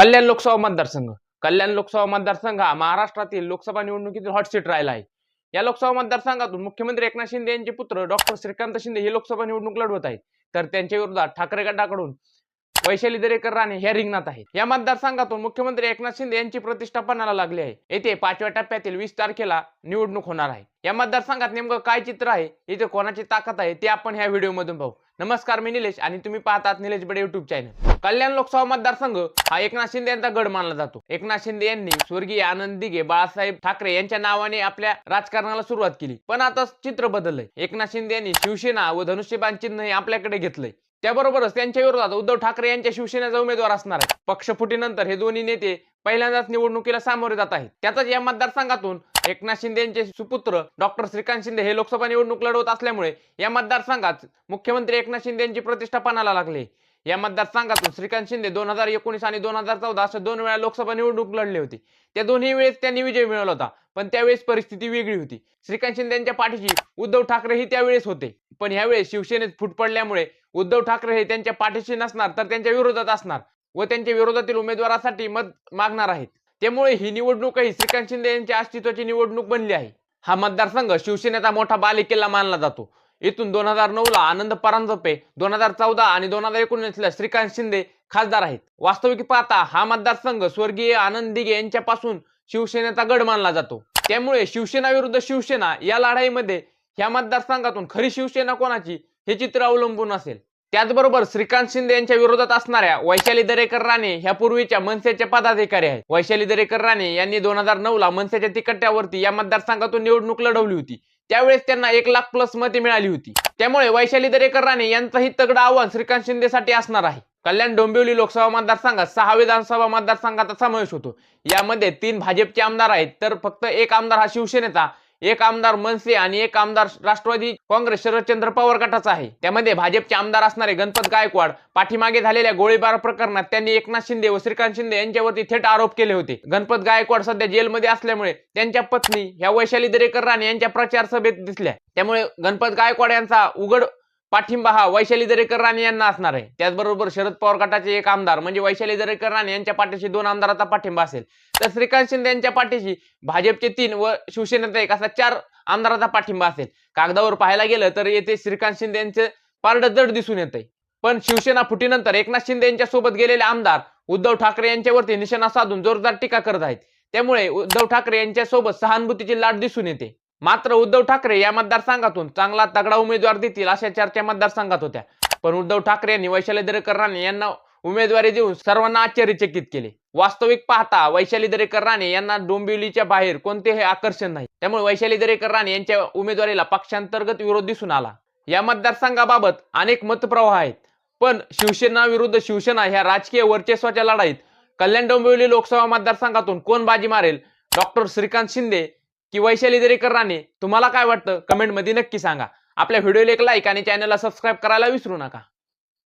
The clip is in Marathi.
कल्याण लोकसभा मतदारसंघ. कल्याण लोकसभा मतदारसंघ हा महाराष्ट्रातील लोकसभा निवडणुकीतील हॉट सीट राहिला आहे. या लोकसभा मतदारसंघातून मुख्यमंत्री एकनाथ शिंदे यांचे पुत्र डॉक्टर श्रीकांत शिंदे हे लोकसभा निवडणूक लढवत आहेत. तर त्यांच्या विरोधात ठाकरे गटाकडून वैशाली दरेकर राणे ह्या रिंगणात आहेत. या मतदारसंघातून मुख्यमंत्री एकनाथ शिंदे यांची प्रतिष्ठा पणाला लागली आहे. येथे पाचव्या टप्प्यातील वीस तारखेला निवडणूक होणार आहे. या मतदारसंघात नेमकं काय चित्र आहे? इथे कोणाची ताकद आहे? ते आपण ह्या व्हिडिओमधून पाहू. नमस्कार मी निलेश आणि तुम्ही पाहतात निलेश बडे युट्यूब चॅनल कल्याण लोकसभा मतदारसंघ हा एकनाथ शिंदे यांचा गड मानला जातो. एकनाथ शिंदे यांनी स्वर्गीय आनंद दिघे बाळासाहेब ठाकरे यांच्या नावाने आपल्या राजकारणाला सुरुवात केली. पण आता चित्र बदललंय. एकनाथ शिंदे यांनी शिवसेना व धनुष्यबाण चिन्ह हे आपल्याकडे घेतलंय. त्याबरोबरच त्यांच्या विरोधात उद्धव ठाकरे यांच्या शिवसेनेचा उमेदवार असणार आहे. पक्षफुटीनंतर हे दोन्ही नेते पहिल्यांदाच निवडणुकीला सामोरे जात आहेत. त्याचाच या मतदारसंघातून एकनाथ शिंदे यांचे सुपुत्र डॉक्टर श्रीकांत शिंदे हे लोकसभा निवडणूक लढवत असल्यामुळे या मतदारसंघात मुख्यमंत्री एकनाथ शिंदे यांची प्रतिष्ठा पणाला लागली. या मतदारसंघातून श्रीकांत शिंदे दोन हजार एकोणीस आणि दोन हजार चौदा अशा दोन वेळा लोकसभा निवडणूक लढले होते. त्या दोन्ही वेळेस त्यांनी विजय मिळवला होता पण त्यावेळेस परिस्थिती वेगळी होती. श्रीकांत शिंदे यांच्या पाठीशी उद्धव ठाकरे ही त्यावेळेस होते. पण यावेळेस शिवसेनेत फूट पडल्यामुळे उद्धव ठाकरे हे त्यांच्या पाठीशी नसणार तर त्यांच्या विरोधात असणार व त्यांच्या विरोधातील उमेदवारासाठी मत मागणार आहेत. त्यामुळे ही निवडणूकही श्रीकांत शिंदे यांच्या अस्तित्वाची निवडणूक बनली आहे. हा मतदारसंघ शिवसेनेचा मोठा बालेकिल्ला मानला जातो. इथून दोन हजार नऊ ला आनंद परांजपे दोन हजार चौदा आणि दोन हजार एकोणीस ला श्रीकांत शिंदे खासदार आहेत. वास्तविक पाहता हा मतदारसंघ स्वर्गीय आनंद दिघे यांच्यापासून शिवसेनेचा गड मानला जातो. त्यामुळे शिवसेना विरुद्ध शिवसेना या लढाईमध्ये ह्या मतदारसंघातून खरी शिवसेना कोणाची हे चित्र अवलंबून असेल. त्याचबरोबर श्रीकांत शिंदे यांच्या विरोधात असणाऱ्या वैशाली दरेकर राणे ह्या पूर्वीच्या मनसेच्या पदाधिकारी आहेत. वैशाली दरेकर राणे यांनी दोन हजार नऊ ला मनसेच्या तिकट्ट्यावरती या मतदारसंघातून निवडणूक लढवली होती. त्यावेळेस त्यांना एक लाख प्लस मते मिळाली होती. त्यामुळे वैशाली दरेकर राणे यांचंही तगड आव्हान श्रीकांत शिंदेसाठी असणार आहे. कल्याण डोंबिवली लोकसभा मतदारसंघात सहा विधानसभा मतदारसंघाचा समावेश होतो. यामध्ये तीन भाजपचे आमदार आहेत तर फक्त एक आमदार हा शिवसेनेचा. एक आमदार मनसे आणि एक आमदार राष्ट्रवादी काँग्रेस शरदचंद्र पवार गटाचा आहे. त्यामध्ये भाजपचे आमदार असणारे गणपत गायकवाड पाठीमागे झालेल्या गोळीबार प्रकरणात त्यांनी एकनाथ शिंदे व श्रीकांत शिंदे यांच्यावरती थेट आरोप केले होते. गणपत गायकवाड सध्या जेलमध्ये असल्यामुळे त्यांच्या पत्नी ह्या वैशाली दरेकर राणे यांच्या प्रचार सभेत दिसल्या. त्यामुळे गणपत गायकवाड यांचा उघड पाठिंबा हा वैशाली दरेकर राणे यांना असणार आहे. त्याचबरोबर शरद पवार गटाचे एक आमदार म्हणजे वैशाली दरेकर राणे यांच्या पाठीशी दोन आमदाराचा पाठिंबा असेल. तर श्रीकांत शिंदे यांच्या पाठीशी भाजपचे तीन व शिवसेनेचा एक असा चार आमदाराचा पाठिंबा असेल. कागदावर पाहायला गेलं तर येथे श्रीकांत शिंदे यांचे पारड जड दिसून येते पण शिवसेना फुटीनंतर एकनाथ शिंदे यांच्या सोबत गेलेले आमदार उद्धव ठाकरे यांच्यावरती निशाणा साधून जोरदार टीका करत आहेत. त्यामुळे उद्धव ठाकरे यांच्यासोबत सहानुभूतीची लाट दिसून येते. मात्र उद्धव ठाकरे या मतदारसंघातून चांगला तगडा उमेदवार देतील अशा चर्चा मतदारसंघात होत्या. पण उद्धव ठाकरे यांनी वैशाली दरेकर राणे यांना उमेदवारी देऊन सर्वांना आश्चर्यचकित केले. वास्तविक पाहता वैशाली दरेकर राणे यांना डोंबिवलीच्या बाहेर कोणतेही आकर्षण नाही. त्यामुळे वैशाली दरेकर राणे यांच्या उमेदवारीला पक्षांतर्गत विरोध दिसून आला. या मतदारसंघाबाबत अनेक मतप्रवाह आहेत. पण शिवसेना विरुद्ध शिवसेना ह्या राजकीय वर्चस्वाच्या लढाईत कल्याण डोंबिवली लोकसभा मतदारसंघातून कोण बाजी मारेल? डॉक्टर श्रीकांत शिंदे की वैशाली दरेकर राणे तुम्हाला काय वाटतं? कमेंटमध्ये नक्की सांगा. आपल्या व्हिडिओला एक लाईक आणि चॅनलला सबस्क्राईब करायला विसरू नका.